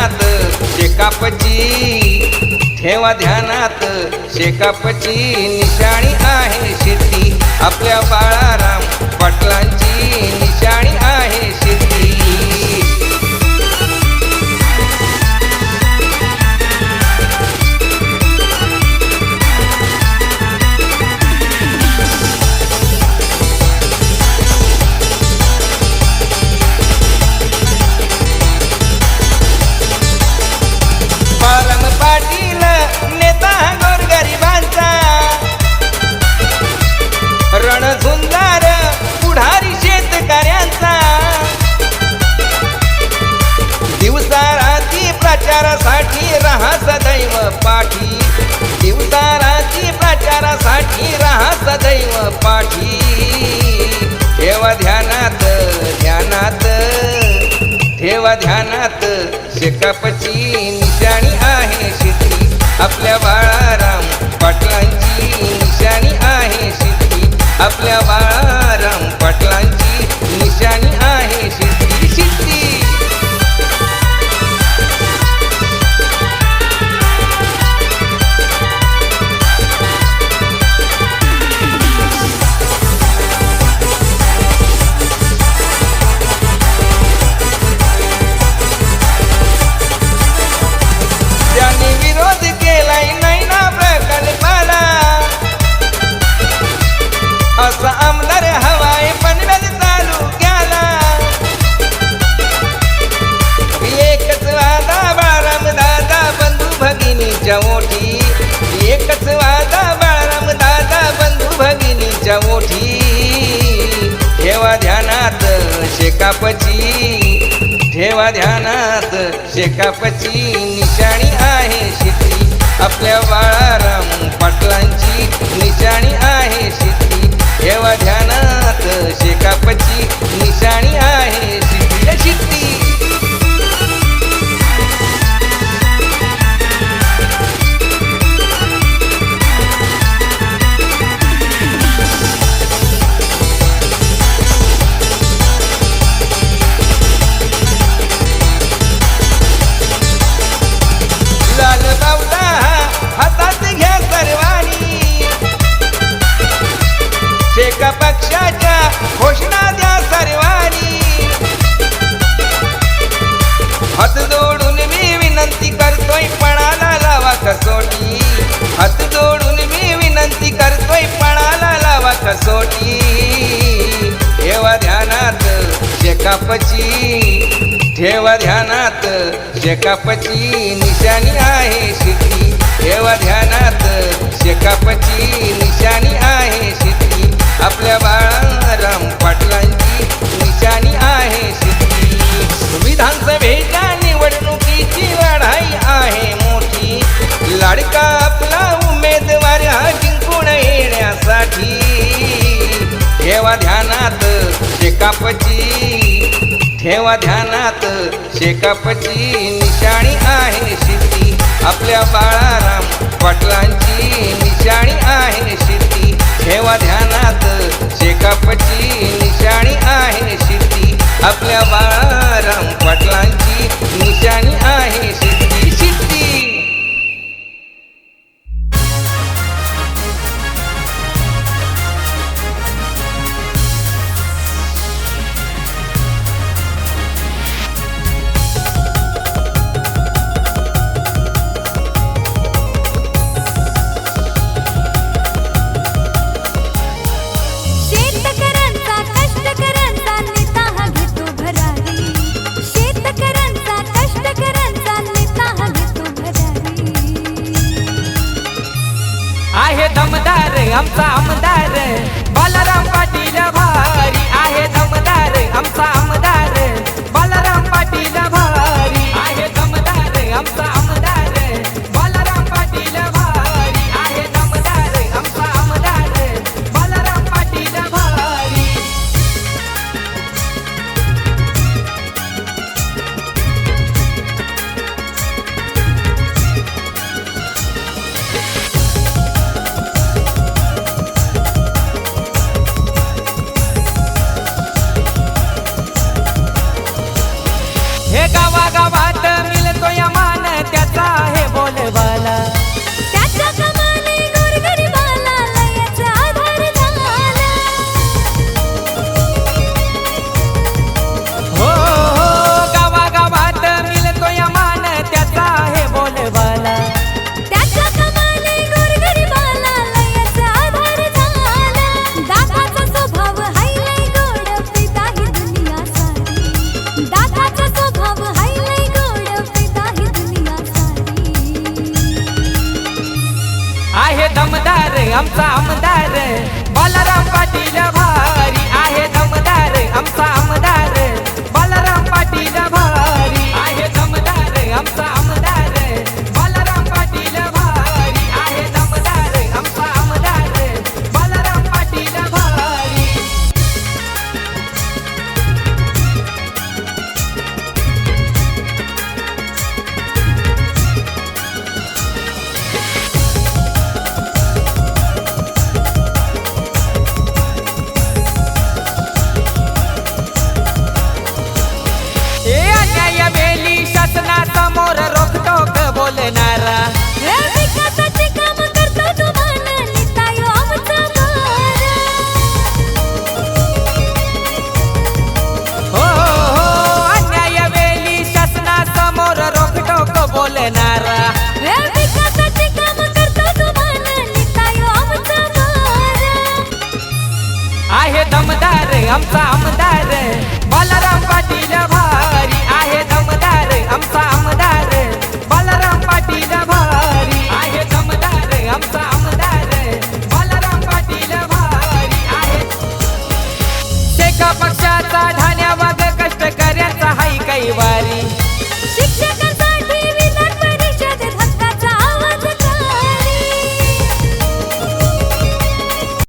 ध्यानात शेकापची ठेवा ध्यानात. शेकापची निशाणी आहे शेती. आपल्या बाळाराम पाटलांची निशाणी पाठी. ठेवा ध्यानात ध्यानात. ठेवा ध्यानात शेकापची निशाणी आहे शेती. आपल्या बाळाराम पाटलांची निशाणी आहे शेती. आपल्या बाळा भगिनीच्या मोठी. ठेवा ध्यानात शेकापची. ठेवा ध्यानात शेकापची. निशाणी आहे शेती. आपल्या बाळाराम पाटलांची निशाणी आहे शेकापची ठेवा ध्यानात. शेकापची निशाणी आहे शिती ठेवा ध्यानात. शेकापची निशाणी आहे शिती आपल्या बाळाराम पाटलांची निशाणी आहे शिती. विधानसभेच्या निवडणुकीची लढाई आहे मोठी. लाडका आपला उमेदवार हा जिंकून येण्यासाठी. ठेवा ध्यानात. शेकापची ठेवा ध्यानात शेकापची निशाणी आहे शेती आपल्या बाळाराम पाटलांची निशाणी आहे शेती ठेवा ध्यानात शेकापची निशाणी आहे शेती आपल्या बाळाराम पाटलांची निशाणी आहे शेती दमदार आमचा आमदार acaba आमचा आमदार बालाराम पाटील भारी आहे दमदार आमचा आमदार दमदार आमचा आमदार. बलराम पाटील भारी आहे दमदार आमचा आमदार. बालाराम पाटील भारी आहे दमदार आमचा आमदार. बलराम पाटील भारी आहे. शेका पक्षाचा ठाण्यावाग कष्ट करायचा हाय काही कैवारी.